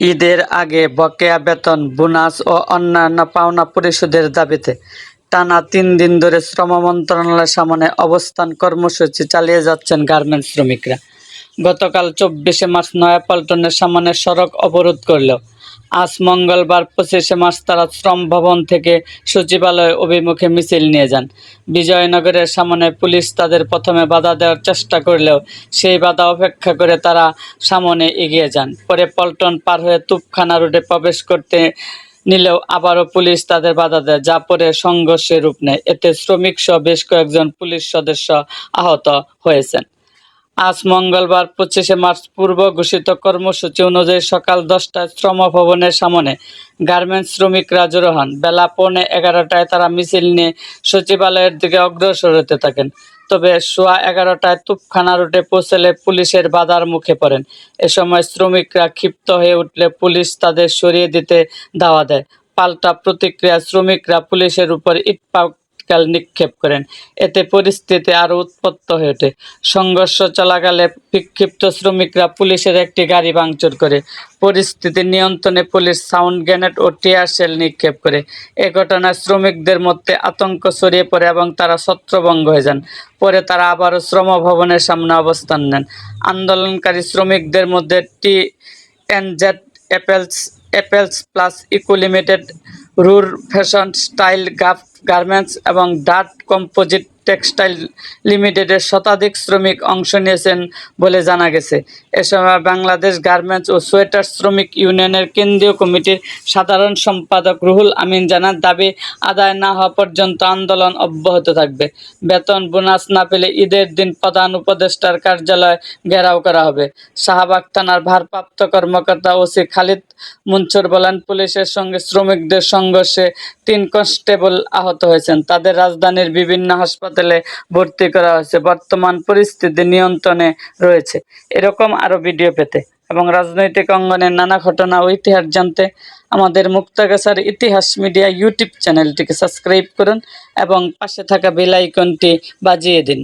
ঈদের আগে বকেয়া বেতন, বোনাস ও অন্যান্য পাওনা পরিশোধের দাবিতে টানা তিন দিন ধরে শ্রম মন্ত্রণালয়ের সামনে অবস্থান কর্মসূচি চালিয়ে যাচ্ছেন গার্মেন্টস শ্রমিকরা। গতকাল চব্বিশে মার্চ নয়াপল্টনের সামনে সড়ক অবরোধ করলেও আজ মঙ্গলবার পঁচিশে মার্চ তারা শ্রম ভবন থেকে সচিবালয় অভিমুখে মিছিল নিয়ে যান। বিজয়নগরের সামনে পুলিশ তাদের প্রথমে বাধা দেওয়ার চেষ্টা করলেও সেই বাধা অপেক্ষা করে তারা সামনে এগিয়ে যান। পরে পল্টন পার হয়ে তুপখানা রোডে প্রবেশ করতে নিলেও আবারও পুলিশ তাদের বাধা দেয়, যা পরে সংঘর্ষের রূপ নেয়। এতে শ্রমিক সহ বেশ কয়েকজন পুলিশ সদস্য আহত হয়েছেন। আজ মঙ্গলবার পঁচিশে মার্চ পূর্ব ঘোষিত কর্মসূচি অনুযায়ী সকাল দশটায় শ্রম ভবনের সামনে গার্মেন্টস শ্রমিকরা জড়ো হন। বেলা পৌনে এগারোটায় তারা মিছিল নিয়ে সচিবালয়ের দিকে অগ্রসর হতে থাকেন। তবে সোয়া এগারোটায় তুপখানা রুটে পৌঁছলে পুলিশের বাধার মুখে পড়েন। এ সময় শ্রমিকরা ক্ষিপ্ত হয়ে উঠলে পুলিশ তাদের সরিয়ে দিতে দাওয়া দেয়। পাল্টা প্রতিক্রিয়া শ্রমিকরা পুলিশের উপর ইট পাটকেল নিক্ষেপ করেন। এতে পরিস্থিতি আরও উৎপত্ত হয়ে ওঠে। সংঘর্ষ চলাকালে বিক্ষিপ্ত শ্রমিকরা পুলিশের একটি গাড়ি ভাঙচুর করে। পরিস্থিতি নিয়ন্ত্রণে পুলিশ সাউন্ড গ্রেনেড ও টিয়ার সেল নিক্ষেপ করে। এ ঘটনায় শ্রমিকদের মধ্যে আতঙ্ক ছড়িয়ে পড়ে এবং তারা ছত্রভঙ্গ হয়ে যান। পরে তারা আবারও শ্রম ভবনের সামনে অবস্থান নেন। আন্দোলনকারী শ্রমিকদের মধ্যে T NZ apparels apparels plus eco limited, রুর fashion style গাফ গার্মেন্টস এবং ডাট কম্পোজিট টেক্সটাইল লিমিটেডের শতাধিক শ্রমিক অংশ নিয়েছেন বলে জানা গেছে। এ সময় বাংলাদেশ গার্মেন্টস ও সোয়েটার শ্রমিক ইউনিয়নের কেন্দ্রীয় কমিটির সাধারণ সম্পাদক রুহুল আমিন জানার দাবি আদায় না হওয়া পর্যন্ত আন্দোলন অব্যাহত থাকবে। বেতন বোনাস না পেলে ঈদের দিন প্রধান উপদেষ্টার কার্যালয় ঘেরাও করা হবে। শাহবাগ থানার ভারপ্রাপ্ত কর্মকর্তা ওসি খালিদ মুনছর বলেন, পুলিশের সঙ্গে শ্রমিকদের সংঘর্ষে তিন কনস্টেবল আহত হয়েছেন। তাদের রাজধানীর বিভিন্ন হাসপাতালে ভর্তি করা হয়েছে। বর্তমান পরিস্থিতি নিয়ন্ত্রণে রয়েছে। এরকম আরও ভিডিও পেতে এবং রাজনৈতিক অঙ্গনের নানা ঘটনা ও ইতিহাস জানতে আমাদের মুক্তাগাছার ইতিহাস মিডিয়া ইউটিউব চ্যানেলটিকে সাবস্ক্রাইব করুন এবং পাশে থাকা বেল আইকনটি বাজিয়ে দিন।